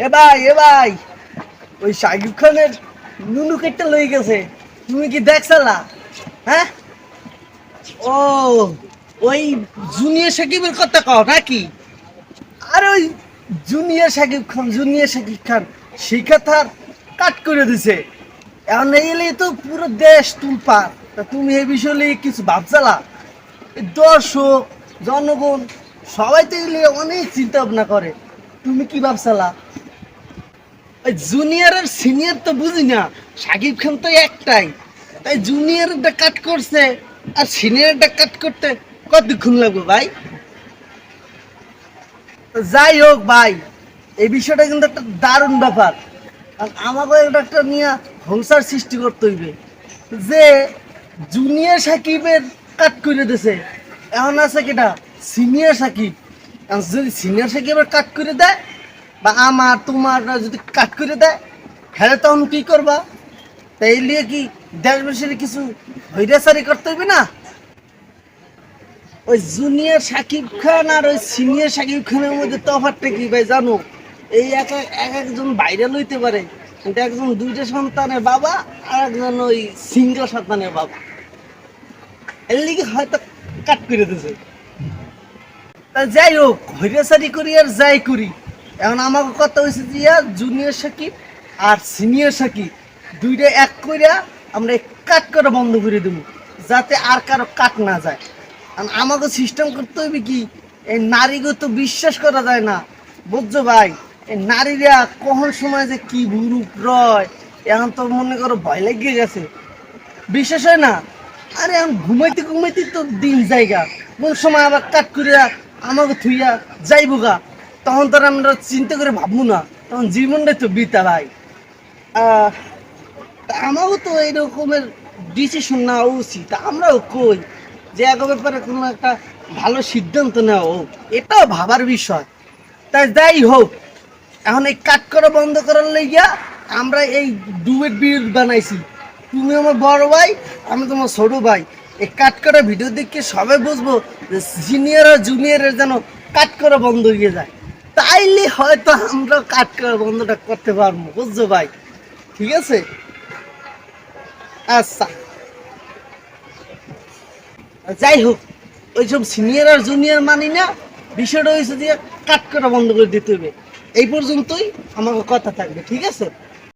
এ ভাই এ ভাই। ওই শাকিব খানের নুনু কেটটা লই গেছে। তুমি কি দেখছালা হ্যাঁ? ও, ওই জুনিয়র সাকিবের কথা কও নাকি? আর ওই জুনিয়র সাকিব খান, জুনিয়র সাকিব খান কথা কাট করে দিছে। এখন এই এলে তো পুরো দেশ তুলপা তা তুমি এই বিষয়ে নিয়ে কিছু ভাবছালা? দর্শক, জনগণ, সবাই তো এগুলি অনেক চিন্তা ভাবনা করে। তুমি কি ভাবছালা? ওই জুনিয়র আর সিনিয়র তো বুঝি না। সাকিব খান তো একটাই। তাই জুনিয়রটা কাট করছে আর সিনিয়রটা কাট করতে কতক্ষণ লাগবে ভাই? যাই হোক ভাই, এই বিষয়টা কিন্তু একটা দারুণ ব্যাপার। আর আমাকে এটা একটা নিয়ে সংসার সৃষ্টি করতে হইবে। যে জুনিয়র সাকিবের কাট করে দিছে। এখন আছে কিটা সিনিয়র সাকিব। যদি সিনিয়র সাকিবের কাট করে দেয় বা আমার, তোমার যদি কাট করে দেয় হ্যাঁ তখন কি করবা? তাই লিয়ে কি দেশবাসীর কিছু হইরাচারি করতে হইবে না? ওই জুনিয়র সাকিব খান আর ওই সিনিয়র সাকিব খানের মধ্যে তফাৎটা কি ভাই জানো? এই এক এক এক একজন ভাইরাল হইতে পারে। কিন্তু একজন দুইটা সন্তানের বাবা আর একজন ওই সিঙ্গল সন্তানের বাবা। এর লিগে হয়তো কাট করে দিছে। তা যাই হোক, হইরাচারি করি আর যাই করি। এখন আমাকে কথা হয়েছে যে জুনিয়র সাকিব আর সিনিয়র সাকিব, দুইটা এক কইরা আমরা কাট করে বন্ধ করে দেবো যাতে আর কারও কাট না যায়। আর আমাকে সিস্টেম করতে হবে কি, এই নারীকে তো বিশ্বাস করা যায় না। বুঝছ ভাই? এই নারীরা কখন সময় যে কি রূপ রয়, এখন তো মনে করো ভয় লেগে গেছে। বিশ্বাস হয় না? আরে এখন ঘুমাইতে ঘুমাইতে তো দিন জায়গা কোন সময় আবার কাট করিয়া আমাকে থুইয়া যাইবো গা। তখন তো আমরা চিন্তা করে ভাববো না। তখন জীবনটাই তো বিতা ভাই। আমারও তো এরকমের ডিসিশন নেওয়া উচিত। আমরাও কই? যে এক ব্যাপারে কোনো একটা ভালো সিদ্ধান্ত নেওয়া হোক, এটাও ভাবার বিষয়। তাই যাই হোক, এখন এই কাট করা বন্ধ করার লেগিয়া আমরা এই ডুবের বিল বানাইছি। তুমি আমার বড় ভাই, আমি তোমার ছোট ভাই। এই কাট করা ভিডিও দেখে সবাই বুঝব যে সিনিয়র আর জুনিয়রের যেন কাট করা বন্ধ হয়ে যায়। তাইলে হয়তো আমরা কাট করা বন্ধটা করতে পারব, বুঝছ ভাই? ঠিক আছে? আচ্ছা। যাই হোক, ওইসব সিনিয়র আর জুনিয়র মানি না, বিষয়টা হয়েছে যে কাট করা বন্ধ করে দিতে হবে। এই পর্যন্তই আমার কথা থাকবে, ঠিক আছে?